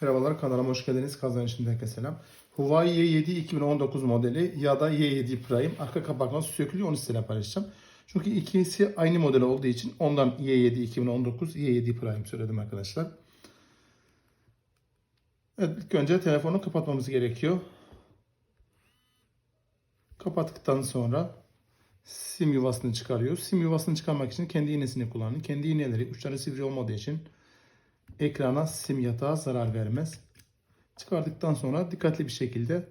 Merhabalar kanalıma hoş geldiniz. Kazanç'ın herkese selam. Huawei Y7 2019 modeli ya da Y7 Prime arka kapak nasıl sökülüyor onu sizinle paylaşacağım. Çünkü ikisi aynı model olduğu için ondan Y7 2019, Y7 Prime söyledim arkadaşlar. Evet ilk önce telefonu kapatmamız gerekiyor. Kapattıktan sonra sim yuvasını çıkarıyoruz. Sim yuvasını çıkarmak için kendi iğnesini kullanın. Kendi iğneleri uçları sivri olmadığı için ekrana sim yatağı zarar vermez. Çıkardıktan sonra dikkatli bir şekilde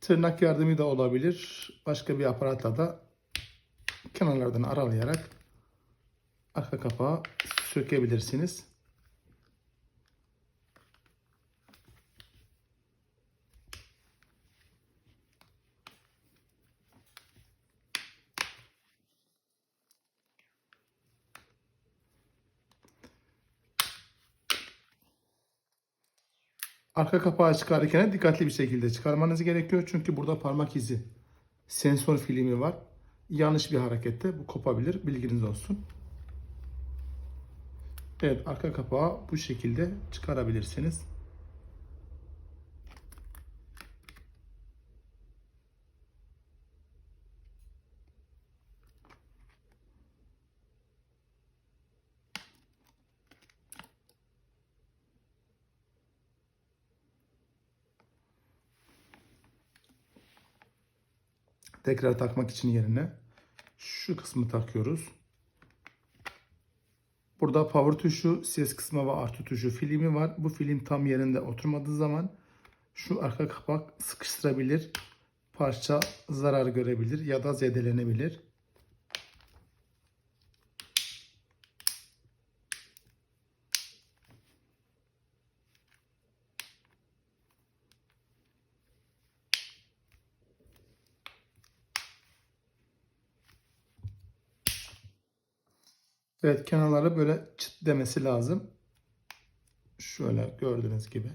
tırnak yardımı da olabilir. Başka bir aparatla da kenarlardan aralayarak arka kapağı sökebilirsiniz. Arka kapağı çıkarırken dikkatli bir şekilde çıkarmanız gerekiyor. Çünkü burada parmak izi sensör filmi var. Yanlış bir harekette bu kopabilir. Bilginiz olsun. Evet arka kapağı bu şekilde çıkarabilirsiniz. Tekrar takmak için yerine şu kısmı takıyoruz. Burada power tuşu, ses kısmı ve artı tuşu filmi var. Bu film tam yerinde oturmadığı zaman şu arka kapak sıkıştırabilir. Parça zarar görebilir ya da zedelenebilir. Evet kenarları böyle çıt demesi lazım. Şöyle gördüğünüz gibi.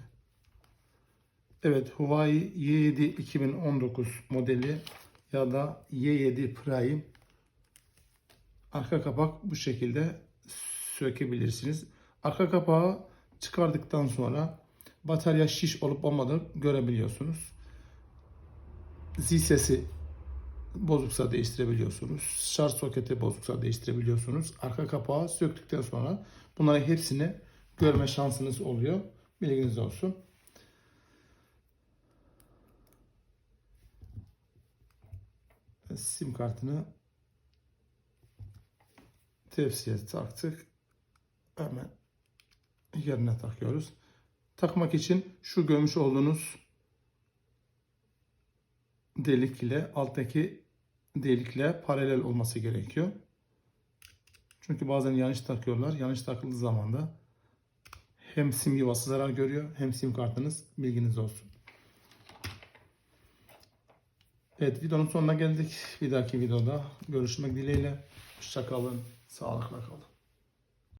Evet Huawei Y7 2019 modeli ya da Y7 Prime arka kapak bu şekilde sökebilirsiniz. Arka kapağı çıkardıktan sonra batarya şiş olup olmadığını görebiliyorsunuz. Zil sesi bozuksa değiştirebiliyorsunuz. Şarj soketi bozuksa değiştirebiliyorsunuz. Arka kapağı söktükten sonra bunların hepsini görme şansınız oluyor. Bilginiz olsun. Sim kartını tepsiye taktık. Hemen yerine takıyoruz. Takmak için şu görmüş olduğunuz delik ile alttaki delikle paralel olması gerekiyor. Çünkü bazen yanlış takıyorlar. Yanlış takıldığı zaman da hem sim yuvası zarar görüyor hem sim kartınız bilginiz olsun. Evet videonun sonuna geldik. Bir dahaki videoda görüşmek dileğiyle. Hoşçakalın. Sağlıkla kalın.